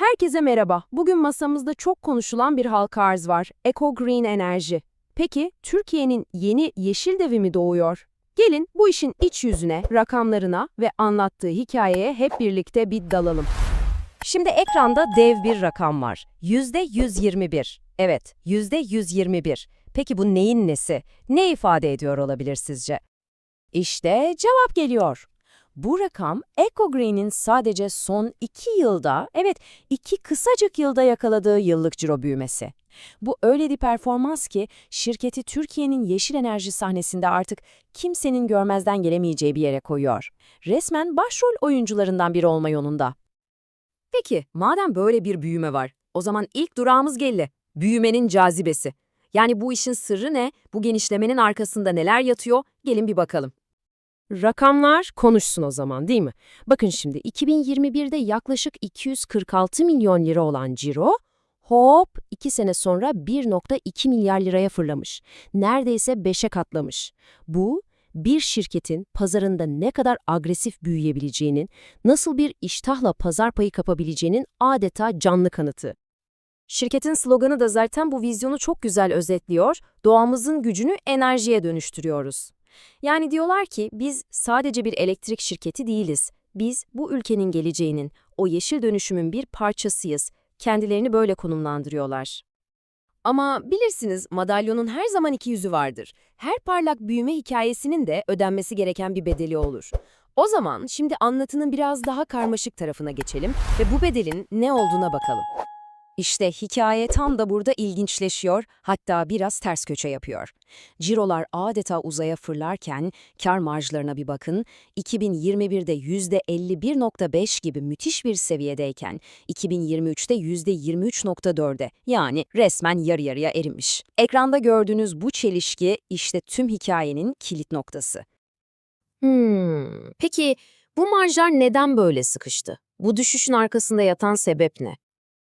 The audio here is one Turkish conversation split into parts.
Herkese merhaba. Bugün masamızda çok konuşulan bir halka arz var. Eco Green Enerji. Peki Türkiye'nin yeni yeşil devi mi doğuyor? Gelin bu işin iç yüzüne, rakamlarına ve anlattığı hikayeye hep birlikte bir dalalım. Şimdi ekranda dev bir rakam var. %121. Evet, %121. Peki bu neyin nesi? Ne ifade ediyor olabilir sizce? İşte cevap geliyor. Bu rakam EcoGreen'in sadece son iki yılda, evet iki kısacık yılda yakaladığı yıllık ciro büyümesi. Bu öyle bir performans ki şirketi Türkiye'nin yeşil enerji sahnesinde artık kimsenin görmezden gelemeyeceği bir yere koyuyor. Resmen başrol oyuncularından biri olma yolunda. Peki, madem böyle bir büyüme var, o zaman ilk durağımız geldi. Büyümenin cazibesi. Yani bu işin sırrı ne? Bu genişlemenin arkasında neler yatıyor? Gelin bir bakalım. Rakamlar konuşsun o zaman değil mi? Bakın şimdi 2021'de yaklaşık 246 milyon lira olan ciro, hop 2 sene sonra 1.2 milyar liraya fırlamış. Neredeyse 5'e katlamış. Bu, bir şirketin pazarında ne kadar agresif büyüyebileceğinin, nasıl bir iştahla pazar payı kapabileceğinin adeta canlı kanıtı. Şirketin sloganı da zaten bu vizyonu çok güzel özetliyor. Doğamızın gücünü enerjiye dönüştürüyoruz. Yani diyorlar ki biz sadece bir elektrik şirketi değiliz. Biz bu ülkenin geleceğinin, o yeşil dönüşümün bir parçasıyız. Kendilerini böyle konumlandırıyorlar. Ama bilirsiniz madalyonun her zaman iki yüzü vardır. Her parlak büyüme hikayesinin de ödenmesi gereken bir bedeli olur. O zaman şimdi anlatının biraz daha karmaşık tarafına geçelim ve bu bedelin ne olduğuna bakalım. İşte hikaye tam da burada ilginçleşiyor, hatta biraz ters köçe yapıyor. Cirolar adeta uzaya fırlarken kar marjlarına bir bakın, 2021'de %51.5 gibi müthiş bir seviyedeyken 2023'te %23.4'e yani resmen yarı yarıya erimiş. Ekranda gördüğünüz bu çelişki işte tüm hikayenin kilit noktası. Hmm, peki bu marjlar neden böyle sıkıştı? Bu düşüşün arkasında yatan sebep ne?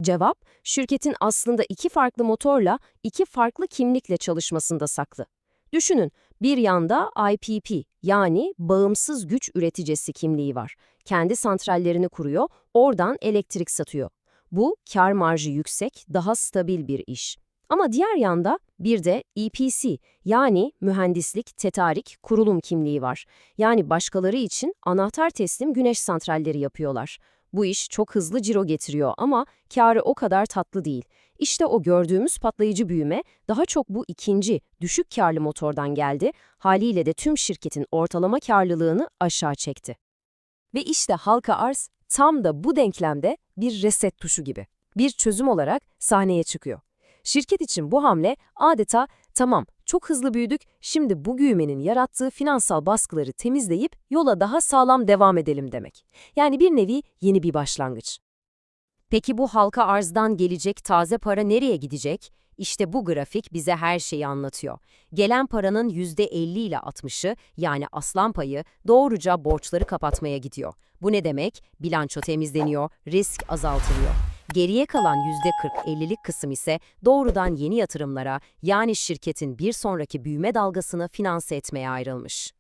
Cevap, şirketin aslında iki farklı motorla, iki farklı kimlikle çalışmasında saklı. Düşünün, bir yanda IPP yani bağımsız güç üreticisi kimliği var. Kendi santrallerini kuruyor, oradan elektrik satıyor. Bu, kar marjı yüksek, daha stabil bir iş. Ama diğer yanda bir de EPC yani mühendislik, tetarik, kurulum kimliği var. Yani başkaları için anahtar teslim güneş santralleri yapıyorlar. Bu iş çok hızlı ciro getiriyor ama kârı o kadar tatlı değil. İşte o gördüğümüz patlayıcı büyüme daha çok bu ikinci, düşük kârlı motordan geldi, haliyle de tüm şirketin ortalama kârlılığını aşağı çekti. Ve işte halka arz tam da bu denklemde bir reset tuşu gibi. Bir çözüm olarak sahneye çıkıyor. Şirket için bu hamle adeta tamam çok hızlı büyüdük, şimdi bu büyümenin yarattığı finansal baskıları temizleyip yola daha sağlam devam edelim demek. Yani bir nevi yeni bir başlangıç. Peki bu halka arzdan gelecek taze para nereye gidecek? İşte bu grafik bize her şeyi anlatıyor. Gelen paranın %50 ile 60'ı yani aslan payı doğruca borçları kapatmaya gidiyor. Bu ne demek? Bilanço temizleniyor, risk azaltılıyor. Geriye kalan %40-50'lik kısım ise doğrudan yeni yatırımlara yani şirketin bir sonraki büyüme dalgasını finanse etmeye ayrılmış.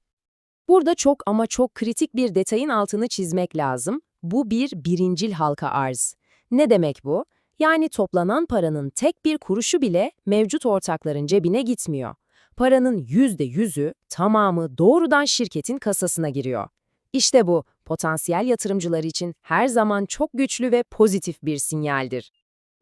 Burada çok ama çok kritik bir detayın altını çizmek lazım. Bu bir birincil halka arz. Ne demek bu? Yani toplanan paranın tek bir kuruşu bile mevcut ortakların cebine gitmiyor. Paranın %100'ü tamamı doğrudan şirketin kasasına giriyor. İşte bu, potansiyel yatırımcılar için her zaman çok güçlü ve pozitif bir sinyaldir.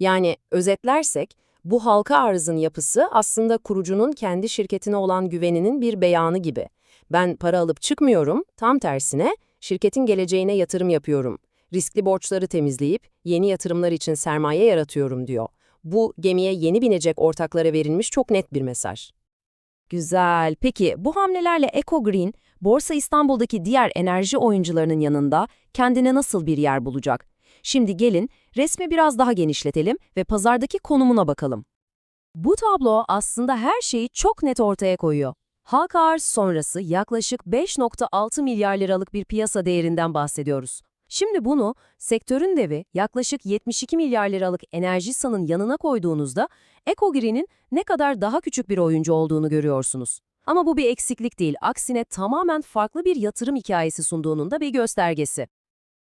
Yani özetlersek, bu halka arzın yapısı aslında kurucunun kendi şirketine olan güveninin bir beyanı gibi. Ben para alıp çıkmıyorum, tam tersine şirketin geleceğine yatırım yapıyorum. Riskli borçları temizleyip yeni yatırımlar için sermaye yaratıyorum diyor. Bu gemiye yeni binecek ortaklara verilmiş çok net bir mesaj. Güzel. Peki bu hamlelerle Eco Green, Borsa İstanbul'daki diğer enerji oyuncularının yanında kendine nasıl bir yer bulacak? Şimdi gelin resmi biraz daha genişletelim ve pazardaki konumuna bakalım. Bu tablo aslında her şeyi çok net ortaya koyuyor. Halka arz sonrası yaklaşık 5.6 milyar liralık bir piyasa değerinden bahsediyoruz. Şimdi bunu sektörün devi yaklaşık 72 milyar liralık enerji sanın yanına koyduğunuzda EcoGreen'in ne kadar daha küçük bir oyuncu olduğunu görüyorsunuz. Ama bu bir eksiklik değil, aksine tamamen farklı bir yatırım hikayesi sunduğunun da bir göstergesi.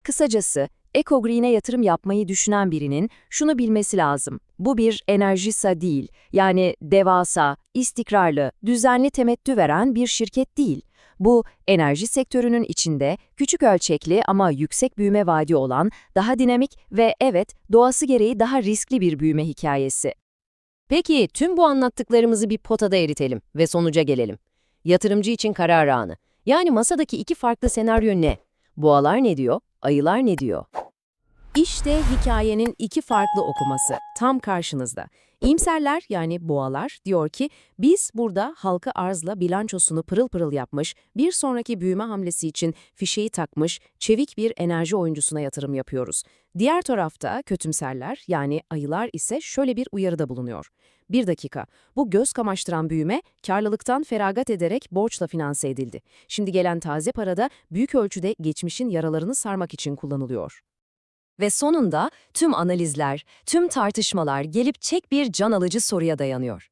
Kısacası, EcoGreen'e yatırım yapmayı düşünen birinin şunu bilmesi lazım. Bu bir enerjisa değil, yani devasa, istikrarlı, düzenli temettü veren bir şirket değil. Bu, enerji sektörünün içinde küçük ölçekli ama yüksek büyüme vaadi olan, daha dinamik ve evet, doğası gereği daha riskli bir büyüme hikayesi. Peki tüm bu anlattıklarımızı bir potada eritelim ve sonuca gelelim. Yatırımcı için karar anı. Yani masadaki iki farklı senaryo ne? Boğalar ne diyor? Ayılar ne diyor? İşte hikayenin iki farklı okuması tam karşınızda. İyimserler yani boğalar diyor ki biz burada halka arzla bilançosunu pırıl pırıl yapmış, bir sonraki büyüme hamlesi için fişeyi takmış, çevik bir enerji oyuncusuna yatırım yapıyoruz. Diğer tarafta kötümserler yani ayılar ise şöyle bir uyarıda bulunuyor. Bir dakika, bu göz kamaştıran büyüme karlılıktan feragat ederek borçla finanse edildi. Şimdi gelen taze parada büyük ölçüde geçmişin yaralarını sarmak için kullanılıyor. Ve sonunda tüm analizler, tüm tartışmalar gelip çek bir can alıcı soruya dayanıyor.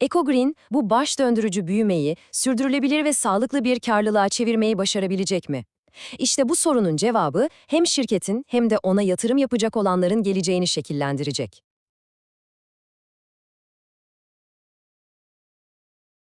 EcoGreen bu baş döndürücü büyümeyi sürdürülebilir ve sağlıklı bir karlılığa çevirmeyi başarabilecek mi? İşte bu sorunun cevabı hem şirketin hem de ona yatırım yapacak olanların geleceğini şekillendirecek.